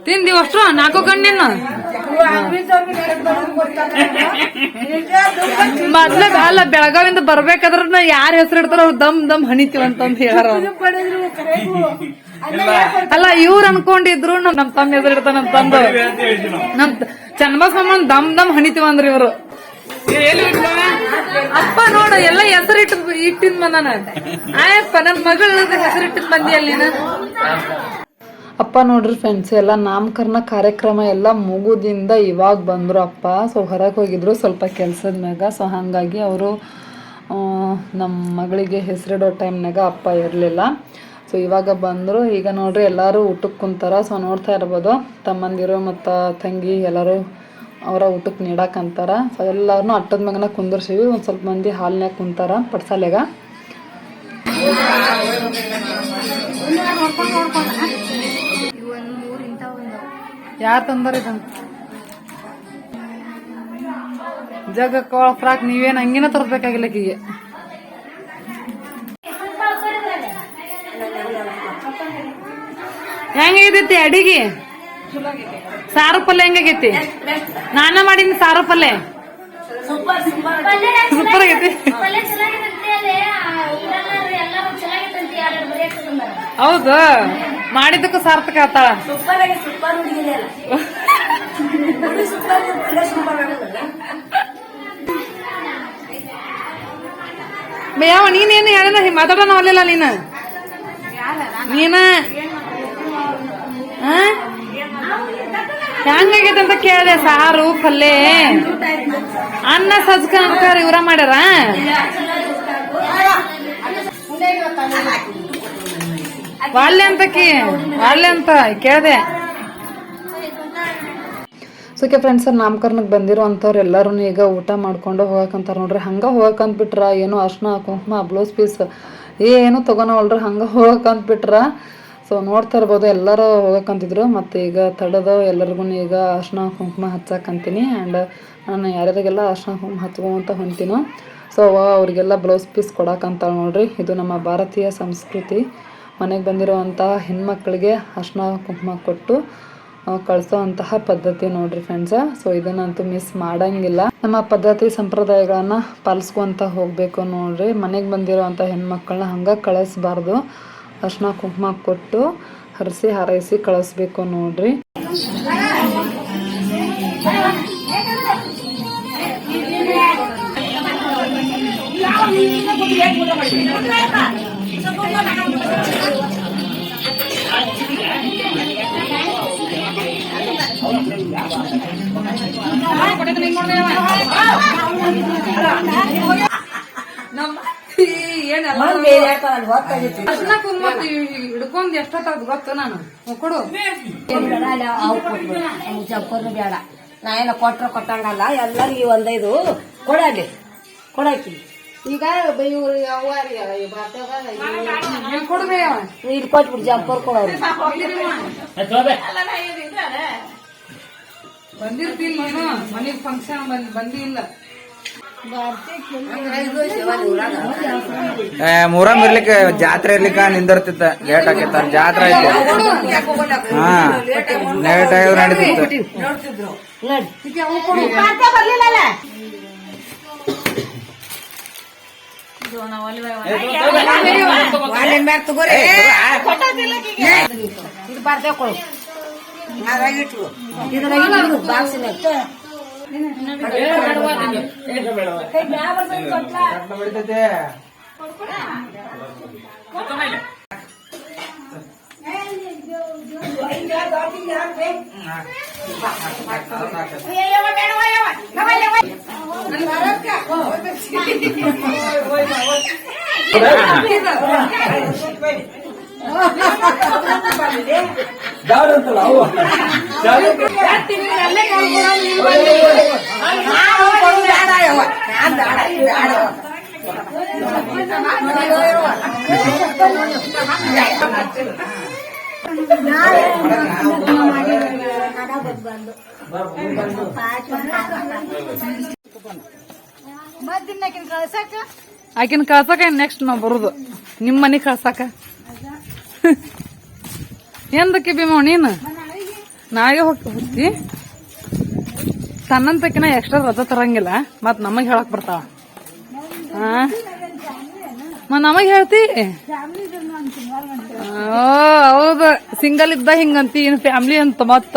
ತಿಂದಿವ್ ಅಷ್ಟು ನಾಲ್ಕು ಕಣ್ಣಿನ ಮೊದ್ಲ ಅಲ್ಲ ಬೆಳಗಾವಿಂದ ಬರ್ಬೇಕಾದ್ರ ಯಾರ ಹೆಸರು ಇಡ್ತಾರ ಅವ್ರು ದಮ್ ದಮ್ ಹಣಿತೀವಂತಂದ್ ಹೇಳಾರ. ಅಲ್ಲ ಇವ್ರ ಅನ್ಕೊಂಡಿದ್ರು ನಮ್ ನಮ್ ತಮ್ಮ ಎದುರಿಡ್ತ ನಮ್ ನಾವು. ನಮ್ ಚನ್ನಬಸಮ್ಮನ್ ದಮ್ ದಮ್ ಹಣಿತೀವಂದ್ರಿ ಇವ್ರು. ಇವರು ಎಲ್ಲಿ ಹೋಗ್ಲಿ ಅಪ್ಪ ನೋಡು ಎಲ್ಲ ಹೆಸರು ಇಟ್ಟು ಇಟ್ಟಿನ್ ಬಂದಾನ ಆಯಪ್ಪ ನನ್ ಮಗಳ ಹೆಸರು ಇಟ್ಟಿದ್ ಬಂದಿಯಲ್ಲ ಅಪ್ಪ ನೋಡ್ರಿ ಫ್ರೆಂಡ್ಸ್ ಎಲ್ಲ ನಾಮಕರಣ ಕಾರ್ಯಕ್ರಮ ಎಲ್ಲ ಮುಗುದಿಂದ ಇವಾಗ ಬಂದರು ಅಪ್ಪ. ಸೊ ಹೊರಗೆ ಹೋಗಿದ್ರು ಸ್ವಲ್ಪ ಕೆಲಸದ ಮ್ಯಾಗ. ಸೊ ಹಾಗಾಗಿ ಅವರು ನಮ್ಮ ಮಗಳಿಗೆ ಹೆಸರಿಡೋ ಟೈಮ್ನಾಗ ಅಪ್ಪ ಇರಲಿಲ್ಲ. ಸೊ ಇವಾಗ ಬಂದರು. ಈಗ ನೋಡ್ರಿ ಎಲ್ಲರೂ ಊಟಕ್ಕೆ ಕುಂತಾರ. ಸೊ ನೋಡ್ತಾ ಇರ್ಬೋದು. ತಮ್ಮಂದಿರು ಮತ್ತು ತಂಗಿ ಎಲ್ಲರೂ ಅವರ ಊಟಕ್ಕೆ ನೀಡಕ್ಕಂತಾರ ಸೊ ಎಲ್ಲರನ್ನೂ ಅಟ್ಟದ ಮಗನ ಕುಂದರ್ಸಿವಿ. ಒಂದು ಸ್ವಲ್ಪ ಮಂದಿ ಹಾಲ್ನ್ಯಾಗ ಕುಂತಾರ ಪಡ್ಸಾಲೆಗ ಯಾರು ಜಗ ಕೋಳ ಫ್ರಾಕ್ ನೀವೇನು ಹಂಗಿನ ತರಬೇಕಾಗಿಲ್ಲ ಆಕಿಗೆ ಹೆಂಗೈತಿ ಅಡಿಗೆ? ಸಾರು ಪಲ್ಯ ಹೆಂಗಾಗೈತಿ ನಾನ ಮಾಡಿನ ಸಾರು ಪಲ್ಯ. ಸೂಪರ್ ಆಗೈತಿ. ಹೌದು. ಮಾಡಿದ್ದಕ್ಕೂ ಸಾರ್ಥಕ ಆತಾಳ. ಯಾವ ನೀನೇನು ಹೇಳ ಮಾತಾಡೋಣ ಅಲ್ಲಿಲ್ಲ ನೀನ. ನೀನ? ಹೆಂಗಾಗೈತೆ ಅಂತ ಕೇಳಿದೆ, ಸಾರು, ಪಲ್ಲೆ. ಅನ್ನ, ಸಜ್ಕ ಅನ್ಕಾರ ಇವ್ರ ಮಾಡ್ಯಾರ? ವಾಲ್ಯ ಅಂತಕಿ ವಾಲ್ಯ ಅಂತ ಕೇಳಿದೆ. ಸೊ ಓಕೆ ಫ್ರೆಂಡ್ಸ್ ನಾಮಕರಣಕ್ಕೆ ಬಂದಿರೋ ಅಂಥವ್ರು ಎಲ್ಲರೂ ಈಗ ಊಟ ಮಾಡ್ಕೊಂಡು ಹೋಗಕ್ಕಂತಾರೆ ನೋಡ್ರಿ. ಹಂಗೆ ಹೋಗಕ್ಕಂತ ಏನೋ ಅರ್ಶನ, ಕುಂಕುಮ ಬ್ಲೌಸ್ ಪೀಸ್ ಏನು ತೊಗೊಳವಲ್ರಿ ಹಂಗೆ ಹೋಗಕ್ಕಂತ ಸೊ ನೋಡ್ತಾ ಇರ್ಬೋದು, ಎಲ್ಲರೂ ಹೋಗಕ್ಕಂತಿದ್ರು ಮತ್ತು ಈಗ ತಡದ ಎಲ್ಲರಿಗೂ ಈಗ ಅರ್ಶಿನ ಕುಂಕುಮ ಹಚ್ಚಕ್ಕಂತೀನಿ ಆ್ಯಂಡ್ ನಾನು ಯಾರ್ಯಾರಿಗೆಲ್ಲ ಅರ್ಶಿನ ಕುಂಕುಮ ಹಚ್ಕೊಂತ ಹೊಂತೀನೋ ಸೊ ಅವ ಅವರಿಗೆಲ್ಲ ಬ್ಲೌಸ್ ಪೀಸ್ ಕೊಡಕ್ಕಂತಾಳೆ ನೋಡ್ರಿ. ಇದು ನಮ್ಮ ಭಾರತೀಯ ಸಂಸ್ಕೃತಿ. ಮನೆಗೆ ಬಂದಿರುವಂಥ ಹೆಣ್ಮಕ್ಳಿಗೆ ಅರ್ಶಿನ ಕುಂಕುಮ ಕೊಟ್ಟು ಕಳಿಸೋ ಪದ್ಧತಿ ನೋಡ್ರಿ ಫ್ರೆಂಡ್ಸ ಸೊ ಇದನ್ನಂತೂ ಮಿಸ್ ಮಾಡಂಗಿಲ್ಲ. ನಮ್ಮ ಪದ್ಧತಿ ಸಂಪ್ರದಾಯಗಳನ್ನ ಪಾಲಿಸ್ಕೊಂತ ಹೋಗಬೇಕು ನೋಡ್ರಿ. ಮನೆಗೆ ಬಂದಿರೋವಂಥ ಹೆಣ್ಮಕ್ಳನ್ನ ಹಂಗೆ ಕಳಿಸ್ಬಾರ್ದು. ಅರ್ಶಿನ ಕುಂಕುಮ ಕೊಟ್ಟು ಹರಿಸಿ ಹಾರೈಸಿ ಕಳಿಸ್ಬೇಕು ನೋಡ್ರಿ. ನಮ್ಮ ಅರ್ಶಿನ ಕುಂಕುಮ ಹಿಡ್ಕೊಂಡ್ ಎಷ್ಟೊತ್ತಾಗ ಗೊತ್ತು ನಾನು. ಕೊಡು. ಏನ್ ಬೇಡ ನಾ ಏನ ಕೊಟ್ರ ಕೊಟ್ಟಂಗಲ್ಲ ಎಲ್ಲರಿಗೂ ಒಂದೈದು ಕೊಡಲಿ ಕೊಡಾಕಿ. ಈಗ ಕೊಡ್ಬೇ ಇಲ್ಲಿ ಕೊಟ್ಬಿಡು ಜಂಪರ್ ಕೊಡೋರು ಬಂದಿರ್ತೀನಿ ಮನೆಗೆ ಮನೆಗ್ ಫಂಕ್ಷನ್ ಬಂದಿಲ್ಲ. ಮೂರಮ್ ಇರ್ಲಿಕ್ಕೆ ಜಾತ್ರೆ ಇರ್ಲಿಕ್ಕ ನಿಂದಿರ್ತಿತ್ತ ಲೇಟ್ ಆಕೈತ ಜಾತ್ರೆ ಐತಿ ಹಾ ಲೇಟ್ ಆಗಿದ್ರೆ ನಡೀತಿತ್ತು ನೋಡ್ತಿದ್ರು ನೋಡಿ Vai, vai, vai. ಬರ್ಲಿಲ್ಲಲ್ಲ ಕಳ್ಸಕ ಆಕಿನ ಕಳ್ಸಕ ನೆಕ್ಸ್ಟ್ ನಾವ್ ಬರುದು. ನಿಮ್ಮ ಮನಿ ಕಳ್ಸಾಕ. ಎಂದಕ್ಕೆ ಭೀಮ ನೀನು? ನಾಳೆ ಹೋಗಿ ಹೋಗ್ತಿ? ತನ್ನಂತಕಿನ ಎಕ್ಸ್ಟ್ರಾ ರಜಾ ತರಂಗಿಲ್ಲ, ಮತ್ ನಮಗ್ ಹೇಳಕ್ ಬರ್ತಾವ. ನಮಗ್ ಹೇಳ್ತಿ? ಹೌದು. ಸಿಂಗಲ್ ಇದ್ದ ಹಿಂಗಂತಿ, ಇನ್ ಫ್ಯಾಮಿಲಿ ಅಂತ ಮತ್ತ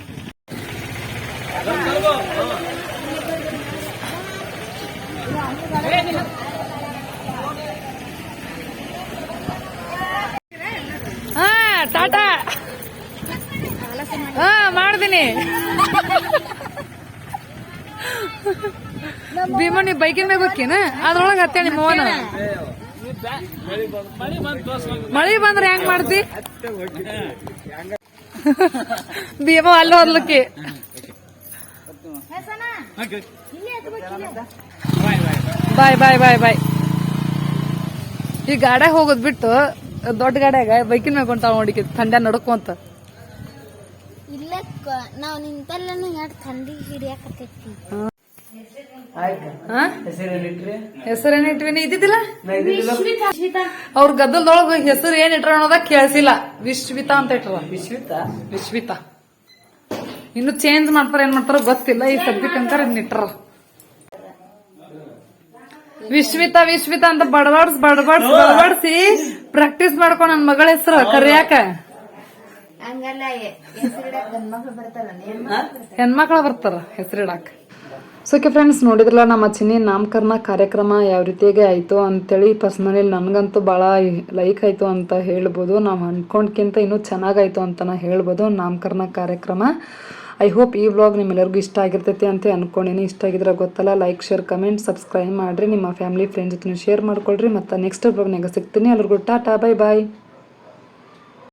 ಹಾ ಟಾಟಾ ಹಾ ಮಾಡ್ತೀನಿ ಭೀಮಣ್ಣಿ ಬೈಕಿನ ಮ್ಯಾಗ ಅದ್ರೊಳಗ ಹತ್ತೆ ನಿಮ್ಮ ಅವನ ಮಳಿ ಬಂದ್ರೆ ಹೆಂಗ್ ಮಾಡ್ತಿ? ಭೀಮ ಅಲ್ಲ ಹೊರ್ಲಕ್ಕೆ ಬಾಯ್ ಬಾಯ್ ಬಾಯ್ ಬಾಯ್. ಈ ಗಾಡ್ಯಾಗ ಹೋಗೋದ್ ಬಿಟ್ಟು ದೊಡ್ಡ ಗಾಡ್ಯಾಗ ಬೈಕಿನ ಮೇಲೆ ಹೊಂಟಾವ ನೋಡಿಕೆ ಥಂಡ ನಡ್ಕೊಂತ ಇಲ್ಲ ನಾವ್ ನಿಂತಲ್ಲ ಎರಡು ಥಂಡಿ ಹಿಡಿಯಾಕತ್ತೈತಿ? ಹೆಸರೇನ್ ಇಟ್ವಿನಿ ಇದ್ದಿದ್ದಿಲ್ಲ? ಅವ್ರ ಗದ್ದಲ್ದೊಳಗ ಹೆಸರು ಏನ್ ಇಟ್ರ ಅನ್ನೋದ ಕೇಳಿಸಿಲ್ಲ. ವಿಶ್ವಿತಾ ಅಂತ ಇಟ್ರ. ವಿಶ್ವಿತಾ? ವಿಶ್ವಿತಾ. ಇನ್ನು ಚೇಂಜ್ ಮಾಡ್ತಾರ ಏನ್ ಮಾಡ್ತಾರ ಗೊತ್ತಿಲ್ಲ. ಈ ಸಬ್ಜೆಕ್ಟ್ ಅಂತಾರ ಇಟ್ರ. ವಿಶ್ವಿತಾ ವಿಶ್ವಿತಾ ಅಂತ ಬಡವಾಡ್ಸ್ ಬಡವಾಡ್ಸ್ ಬಡವಾಡ್ಸಿ ಪ್ರಾಕ್ಟೀಸ್ ಮಾಡ್ಕೊ ನನ್ ಮಗಳ ಹೆಸರು. ಕರಿಯಾಕ? ಹೆಣ್ಮಕ್ಳ ಬರ್ತಾರ. ಹೆಸರಿಡಾಕ ಸೊ ಫ್ರೆಂಡ್ಸ್ ನೋಡಿದ್ರಲ್ಲ, ನಮ್ಮ ಚಿನ್ನಿ ನಾಮಕರಣ ಕಾರ್ಯಕ್ರಮ ಯಾವ ರೀತಿಯಾಗಿ ಆಯಿತು ಅಂತೇಳಿ ಪರ್ಸ್ನಲಿ ನನಗಂತೂ ಭಾಳ ಲೈಕ್ ಆಯಿತು ಅಂತ ಹೇಳ್ಬೋದು. ನಾವು ಅಂದ್ಕೊಂಡ್ಕಿಂತ ಇನ್ನೂ ಚೆನ್ನಾಗಾಯಿತು ಅಂತ ನಾ ಹೇಳ್ಬೋದು ನಾಮಕರಣ ಕಾರ್ಯಕ್ರಮ. ಐ ಹೋಪ್ ಈ ವ್ಲಾಗ್ ನಿಮ್ಮೆಲ್ಲರಿಗೂ ಇಷ್ಟ ಆಗಿರ್ತೈತಿ ಅಂತ ಅನ್ಕೊಂಡಿನಿ. ಇಷ್ಟ ಆಗಿದ್ರೆ ಗೊತ್ತಲ್ಲ ಲೈಕ್ ಶೇರ್ ಕಮೆಂಟ್ ಸಬ್ಸ್ಕ್ರೈಬ್ ಮಾಡಿರಿ. ನಿಮ್ಮ ಫ್ಯಾಮಿಲಿ ಫ್ರೆಂಡ್ಸ್ ಜೊತೆ ಶೇರ್ ಮಾಡ್ಕೊಳ್ರಿ. ಮತ್ತು ನೆಕ್ಸ್ಟ್ ವ್ಲಾಗ್ನಾಗ ಸಿಗ್ತೀನಿ. ಎಲ್ಲರಿಗೂ ಟಾಟಾ ಬೈ ಬಾಯ್